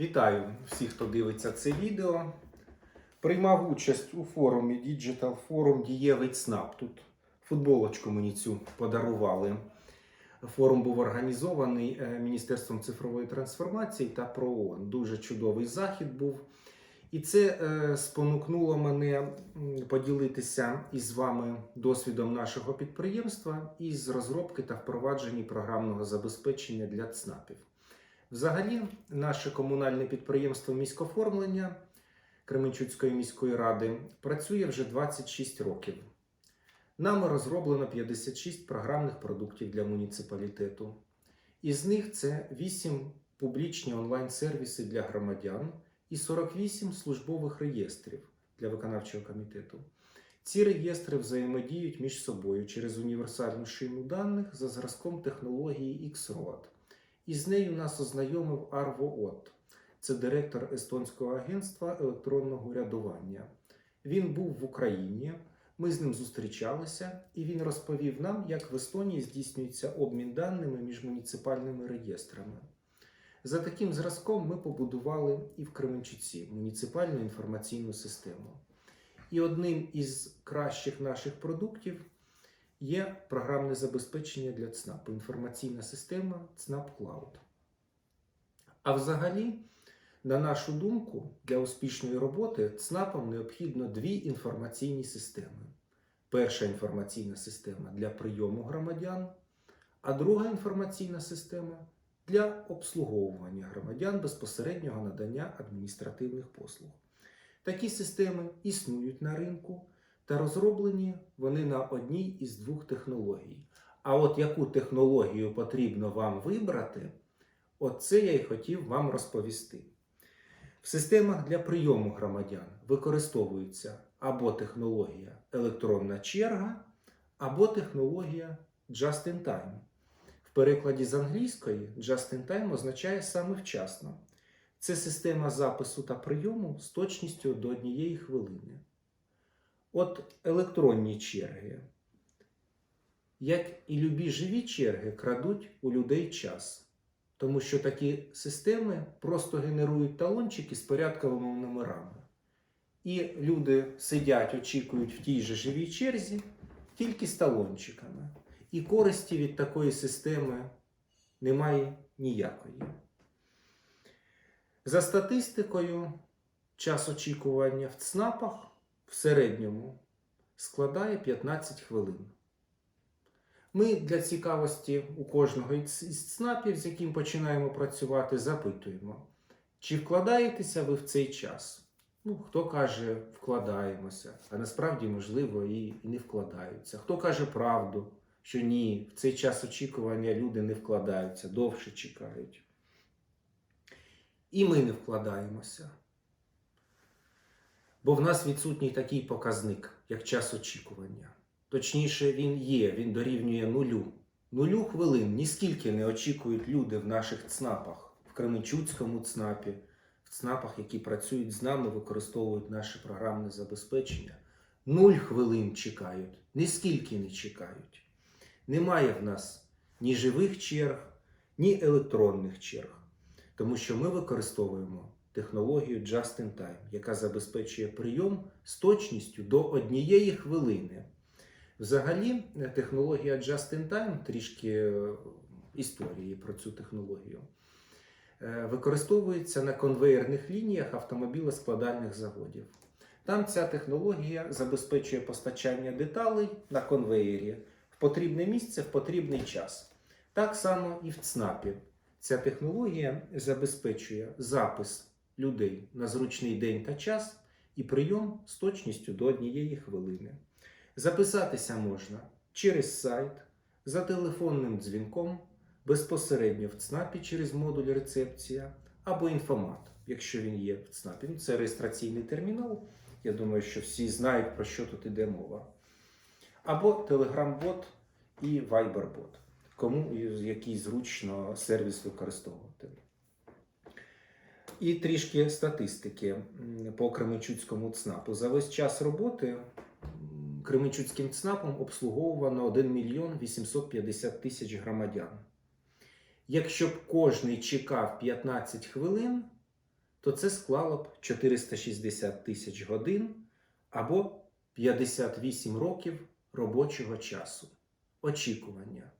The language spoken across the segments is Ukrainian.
Вітаю всіх, хто дивиться це відео. Приймав участь у форумі Digital Forum Дієвий ЦНАП. Тут футболочку мені цю подарували. Форум був організований е, Міністерством цифрової трансформації та ПРООН. Дуже чудовий захід був. І це е, спонукнуло мене поділитися із вами досвідом нашого підприємства із розробки та впровадження програмного забезпечення для ЦНАПів. Взагалі, наше комунальне підприємство міськоформлення Кременчуцької міської ради працює вже 26 років. Нами розроблено 56 програмних продуктів для муніципалітету. Із них це 8 публічні онлайн-сервіси для громадян і 48 службових реєстрів для виконавчого комітету. Ці реєстри взаємодіють між собою через універсальну шину даних за зразком технології XROAD. І з нею нас ознайомив Арво От. Це директор Естонського агентства електронного урядування. Він був в Україні, ми з ним зустрічалися, і він розповів нам, як в Естонії здійснюється обмін даними між муніципальними реєстрами. За таким зразком ми побудували і в Кременчуці муніципальну інформаційну систему. І одним із кращих наших продуктів є програмне забезпечення для ЦНАПу, інформаційна система ЦНАП Cloud. А взагалі, на нашу думку, для успішної роботи ЦНАПам необхідно дві інформаційні системи. Перша інформаційна система для прийому громадян, а друга інформаційна система для обслуговування громадян безпосереднього надання адміністративних послуг. Такі системи існують на ринку та розроблені вони на одній із двох технологій. А от яку технологію потрібно вам вибрати, оце я й хотів вам розповісти. В системах для прийому громадян використовується або технологія електронна черга, або технологія Just in Time. В перекладі з англійської Just in Time означає саме вчасно. Це система запису та прийому з точністю до однієї хвилини. От електронні черги, як і любі живі черги, крадуть у людей час. Тому що такі системи просто генерують талончики з порядковими номерами. І люди сидять, очікують в тій же живій черзі, тільки з талончиками. І користі від такої системи немає ніякої. За статистикою, час очікування в ЦНАПах в середньому складає 15 хвилин. Ми для цікавості у кожного із ЦНАПів, з яким починаємо працювати, запитуємо, чи вкладаєтеся ви в цей час? Ну, хто каже, вкладаємося, а насправді, можливо, і не вкладаються. Хто каже правду, що ні, в цей час очікування люди не вкладаються, довше чекають. І ми не вкладаємося. Бо в нас відсутній такий показник, як час очікування. Точніше, він є, він дорівнює нулю. Нулю хвилин ніскільки не очікують люди в наших ЦНАПах, в Кременчуцькому ЦНАПі, в ЦНАПах, які працюють з нами, використовують наше програмне забезпечення. Нуль хвилин чекають, ніскільки не чекають. Немає в нас ні живих черг, ні електронних черг, тому що ми використовуємо технологію Just in Time, яка забезпечує прийом з точністю до однієї хвилини. Взагалі, технологія Just in Time, трішки е, історії про цю технологію, е, використовується на конвеєрних лініях автомобілескладальних заводів. Там ця технологія забезпечує постачання деталей на конвеєрі в потрібне місце в потрібний час. Так само і в ЦНАПі. Ця технологія забезпечує запис людей на зручний день та час і прийом з точністю до однієї хвилини. Записатися можна через сайт, за телефонним дзвінком, безпосередньо в ЦНАПі через модуль рецепція або інфомат, якщо він є в ЦНАПі. Ну, Це реєстраційний термінал. Я думаю, що всі знають, про що тут іде мова. Або Telegram-бот і Viber-бот, кому який зручно сервіс використовувати. І трішки статистики по Кременчуцькому ЦНАПу. За весь час роботи Кременчуцьким ЦНАПом обслуговувано 1 мільйон 850 тисяч громадян. Якщо б кожний чекав 15 хвилин, то це склало б 460 тисяч годин або 58 років робочого часу. Очікування.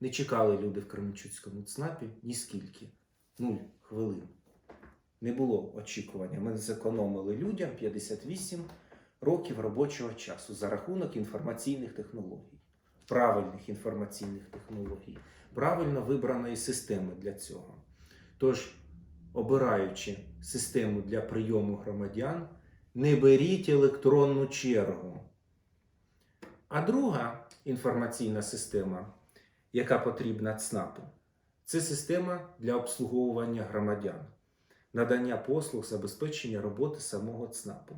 Не чекали люди в Кременчуцькому ЦНАПі ні скільки. Нуль хвилин. Не було очікування. Ми зекономили людям 58 років робочого часу за рахунок інформаційних технологій, правильних інформаційних технологій, правильно вибраної системи для цього. Тож, обираючи систему для прийому громадян, не беріть електронну чергу. А друга інформаційна система, яка потрібна ЦНАПу, це система для обслуговування громадян, надання послуг, забезпечення роботи самого ЦНАПу.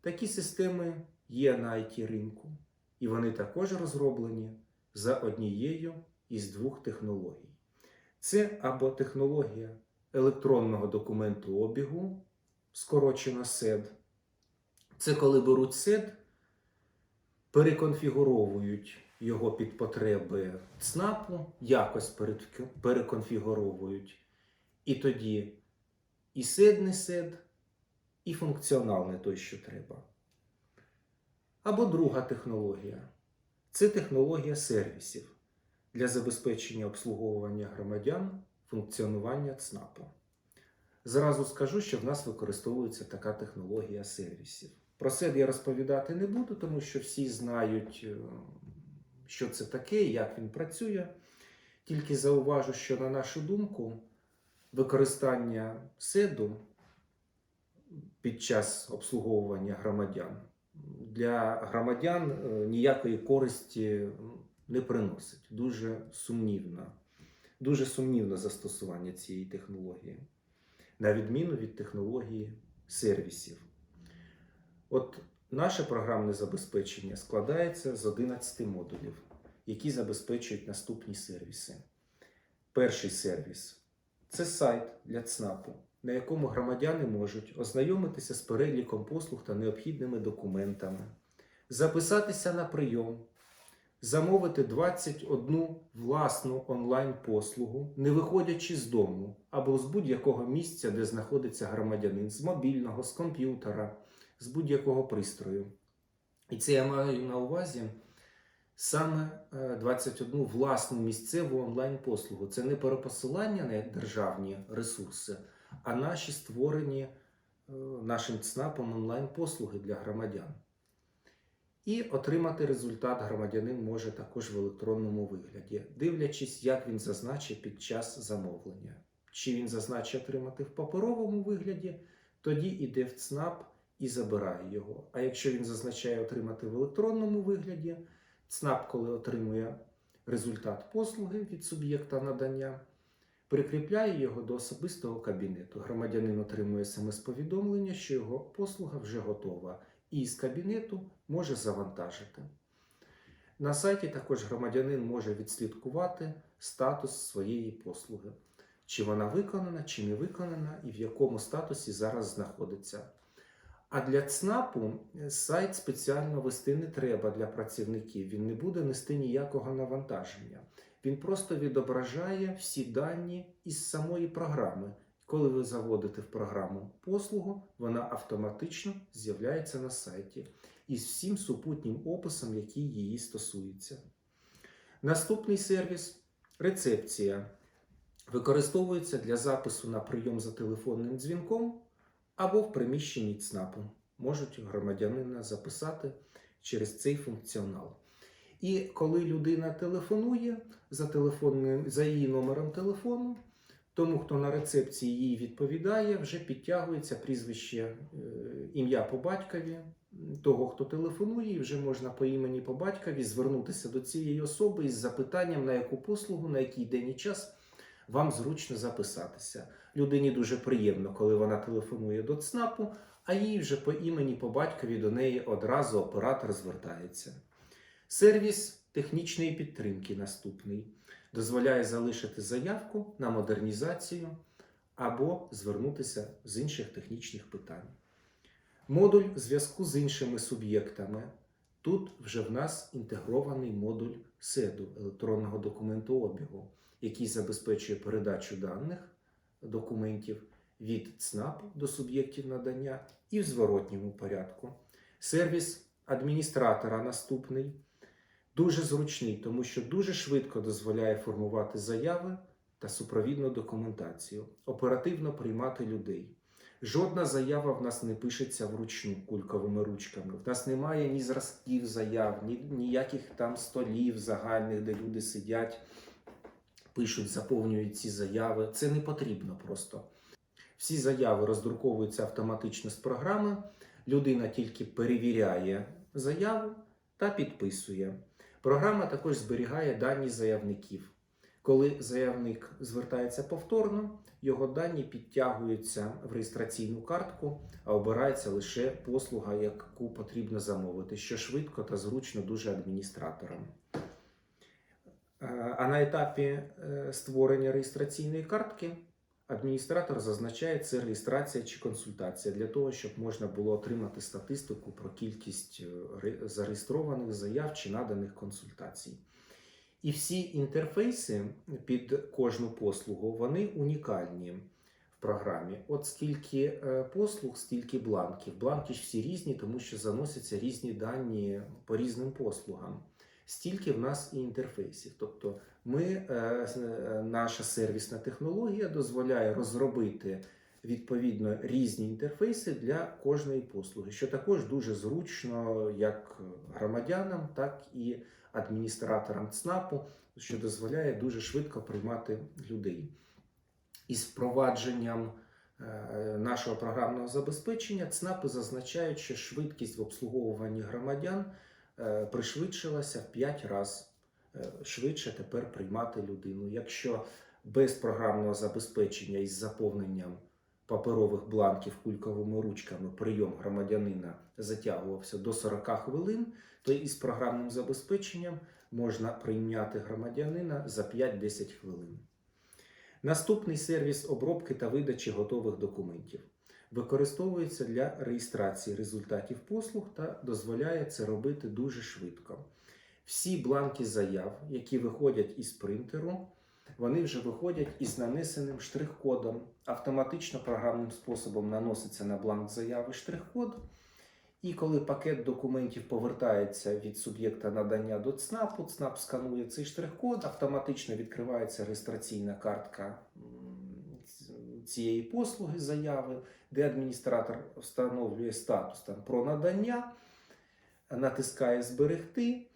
Такі системи є на it ринку, і вони також розроблені за однією із двох технологій. Це або технологія електронного документу обігу, скорочено СЕД. Це коли беруть СЕД, переконфігуровують його під потреби ЦНАПу, якось переконфігуровують. І тоді і СЕД не СЕД, і функціонал не той, що треба. Або друга технологія це технологія сервісів для забезпечення обслуговування громадян функціонування ЦНАПу. Зразу скажу, що в нас використовується така технологія сервісів. Про це я розповідати не буду, тому що всі знають, е, що це таке, як він працює. Тільки зауважу, що на нашу думку, використання СЕДу під час обслуговування громадян для громадян е, ніякої користі не приносить. Дуже сумнівно, дуже сумнівне застосування цієї технології, на відміну від технології сервісів. От наше програмне забезпечення складається з 11 модулів, які забезпечують наступні сервіси. Перший сервіс це сайт для ЦНАПу, на якому громадяни можуть ознайомитися з переліком послуг та необхідними документами, записатися на прийом, замовити 21 власну онлайн-послугу, не виходячи з дому або з будь-якого місця, де знаходиться громадянин, з мобільного, з комп'ютера, з будь-якого пристрою. І це я маю на увазі саме е, 21 власну місцеву онлайн-послугу. Це не перепосилання на державні ресурси, а наші створені е, нашим ЦНАПом онлайн-послуги для громадян. І отримати результат громадянин може також в електронному вигляді, дивлячись, як він зазначив під час замовлення. Чи він зазначив отримати в паперовому вигляді, тоді йде в ЦНАП і забирає його. А якщо він зазначає отримати в електронному вигляді, ЦНАП, коли отримує результат послуги від суб'єкта надання, прикріпляє його до особистого кабінету. Громадянин отримує смс-повідомлення, що його послуга вже готова, і з кабінету може завантажити. На сайті також громадянин може відслідкувати статус своєї послуги, чи вона виконана, чи не виконана, і в якому статусі зараз знаходиться. А для ЦНАПу сайт спеціально вести не треба для працівників. Він не буде нести ніякого навантаження. Він просто відображає всі дані із самої програми. Коли ви заводите в програму послугу, вона автоматично з'являється на сайті із всім супутнім описом, який її стосується. Наступний сервіс рецепція. Використовується для запису на прийом за телефонним дзвінком або в приміщенні ЦНАПу. Можуть громадянина записати через цей функціонал. І коли людина телефонує за, телефонним, за її номером телефону, тому, хто на рецепції їй відповідає, вже підтягується прізвище е, ім'я по батькові того, хто телефонує, і вже можна по імені по батькові звернутися до цієї особи із запитанням, на яку послугу, на який день і час вам зручно записатися. Людині дуже приємно, коли вона телефонує до ЦНАПу, а їй вже по імені по батькові до неї одразу оператор звертається. Сервіс технічної підтримки наступний дозволяє залишити заявку на модернізацію або звернутися з інших технічних питань. Модуль зв'язку з іншими суб'єктами. Тут вже в нас інтегрований модуль СЕДу електронного документообігу, який забезпечує передачу даних документів від ЦНАПу до суб'єктів надання і в зворотньому порядку. Сервіс адміністратора наступний дуже зручний, тому що дуже швидко дозволяє формувати заяви та супровідну документацію, оперативно приймати людей. Жодна заява в нас не пишеться вручну кульковими ручками. В нас немає ні зразків заяв, ні ніяких там столів загальних, де люди сидять, пишуть, заповнюють ці заяви. Це не потрібно просто. Всі заяви роздруковуються автоматично з програми. Людина тільки перевіряє заяву та підписує. Програма також зберігає дані заявників. Коли заявник звертається повторно, його дані підтягуються в реєстраційну картку, а обирається лише послуга, яку потрібно замовити, що швидко та зручно дуже адміністраторам. Е, А на етапі е, створення реєстраційної картки адміністратор зазначає, це реєстрація чи консультація для того, щоб можна було отримати статистику про кількість е, зареєстрованих заяв чи наданих консультацій. І всі інтерфейси під кожну послугу вони унікальні в програмі. От скільки послуг, стільки бланків. Бланки ж всі різні, тому що заносяться різні дані по різним послугам. Стільки в нас і інтерфейсів. Тобто, ми, е, е, наша сервісна технологія дозволяє розробити відповідно різні інтерфейси для кожної послуги, що також дуже зручно як громадянам, так і адміністраторам ЦНАПу, що дозволяє дуже швидко приймати людей. Із впровадженням е, нашого програмного забезпечення ЦНАПи зазначають, що швидкість в обслуговуванні громадян пришвидшилася в 5 разів швидше тепер приймати людину. Якщо без програмного забезпечення із заповненням паперових бланків кульковими ручками прийом громадянина затягувався до 40 хвилин, то із програмним забезпеченням можна прийняти громадянина за 5-10 хвилин. Наступний сервіс обробки та видачі готових документів використовується для реєстрації результатів послуг та дозволяє це робити дуже швидко. Всі бланки заяв, які виходять із принтеру, вони вже виходять із нанесеним штрих-кодом. Автоматично програмним способом наноситься на бланк заяви штрих-код. І коли пакет документів повертається від суб'єкта надання до ЦНАПу, ЦНАП сканує цей штрих-код, автоматично відкривається реєстраційна картка цієї послуги заяви, де адміністратор встановлює статус там, про надання, натискає зберегти.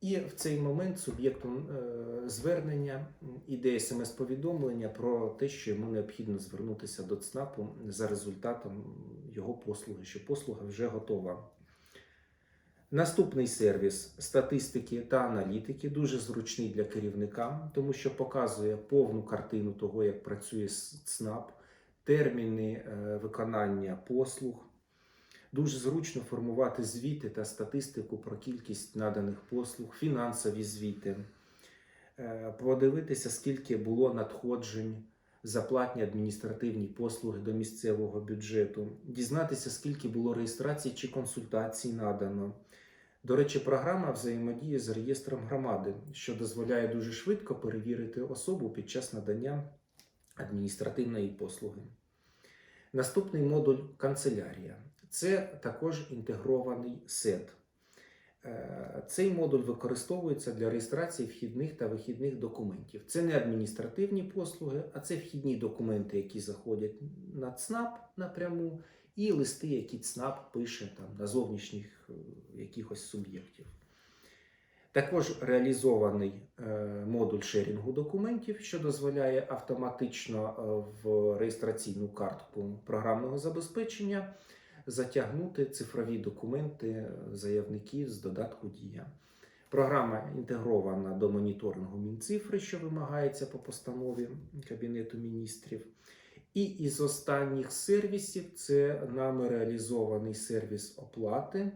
І в цей момент суб'єктом е, звернення іде смс-повідомлення про те, що йому необхідно звернутися до ЦНАПу за результатом його послуги, що послуга вже готова. Наступний сервіс статистики та аналітики дуже зручний для керівника, тому що показує повну картину того, як працює ЦНАП, терміни е, виконання послуг. Дуже зручно формувати звіти та статистику про кількість наданих послуг, фінансові звіти, Е, подивитися, скільки було надходжень за платні адміністративні послуги до місцевого бюджету, дізнатися, скільки було реєстрацій чи консультацій надано. До речі, програма взаємодіє з реєстром громади, що дозволяє дуже швидко перевірити особу під час надання адміністративної послуги. Наступний модуль канцелярія. Це також інтегрований сет. Е, Цей модуль використовується для реєстрації вхідних та вихідних документів. Це не адміністративні послуги, а це вхідні документи, які заходять на ЦНАП напряму, і листи, які ЦНАП пише там, на зовнішніх е, якихось суб'єктів. Також реалізований е, модуль шерінгу документів, що дозволяє автоматично е, в реєстраційну картку програмного забезпечення затягнути цифрові документи заявників з додатку Дія. Програма інтегрована до моніторингу Мінцифри, що вимагається по постанові Кабінету міністрів. І із останніх сервісів це нами реалізований сервіс оплати,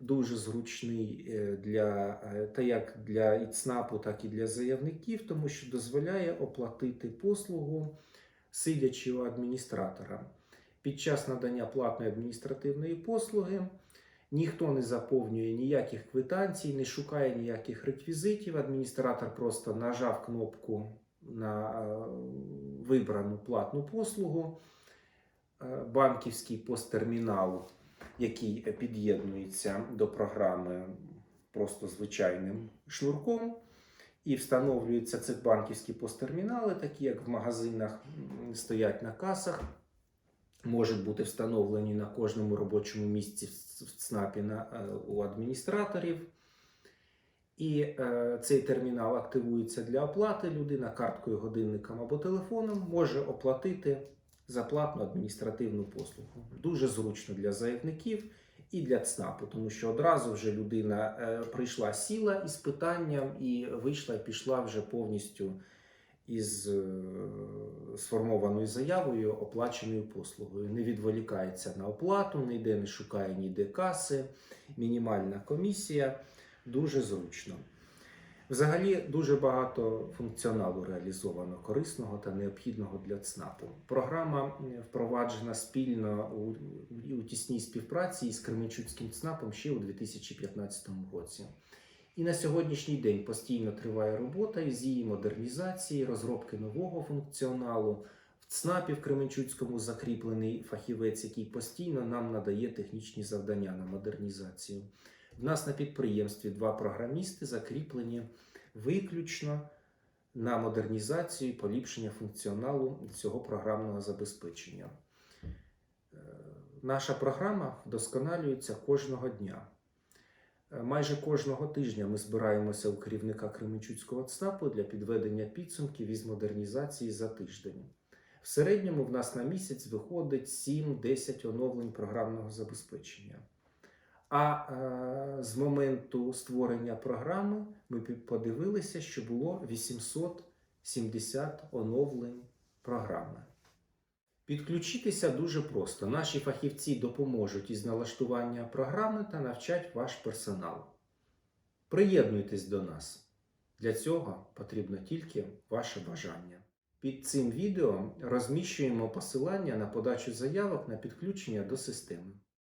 дуже зручний е, для е, та як для і ЦНАПу, так і для заявників, тому що дозволяє оплатити послугу сидячи у адміністратора. Під час надання платної адміністративної послуги ніхто не заповнює ніяких квитанцій, не шукає ніяких реквізитів. Адміністратор просто нажав кнопку на е, вибрану платну послугу, банківський посттермінал, який під'єднується до програми просто звичайним шнурком. І встановлюються ці банківські посттермінали, такі як в магазинах стоять на касах, можуть бути встановлені на кожному робочому місці в в ЦНАПі на, е, у адміністраторів. І е, цей термінал активується для оплати. Людина карткою, годинником або телефоном може оплатити за платну адміністративну послугу. Дуже зручно для заявників і для ЦНАПу, тому що одразу вже людина е, прийшла, сіла із питанням і вийшла і пішла вже повністю із е, сформованою заявою, оплаченою послугою. Не відволікається на оплату, ніде не шукає ніде каси, мінімальна комісія. Дуже зручно. Взагалі дуже багато функціоналу реалізовано корисного та необхідного для ЦНАПу. Програма впроваджена спільно у, у тісній співпраці із Кременчуцьким ЦНАПом ще у 2015 році. І на сьогоднішній день постійно триває робота із її модернізації, розробки нового функціоналу. В ЦНАПі в Кременчуцькому закріплений фахівець, який постійно нам надає технічні завдання на модернізацію. В нас на підприємстві два програмісти закріплені виключно на модернізацію і поліпшення функціоналу цього програмного забезпечення. Е, Наша програма вдосконалюється кожного дня. Е, Майже кожного тижня ми збираємося у керівника Кременчуцького ЦНАПу для підведення підсумків із модернізації за тиждень. В середньому в нас на місяць виходить 7-10 оновлень програмного забезпечення. А е, з моменту створення програми ми подивилися, що було 870 оновлень програми. Підключитися дуже просто. Наші фахівці допоможуть із налаштування програми та навчать ваш персонал. Приєднуйтесь до нас. Для цього потрібно тільки ваше бажання. Під цим відео розміщуємо посилання на подачу заявок на підключення до системи.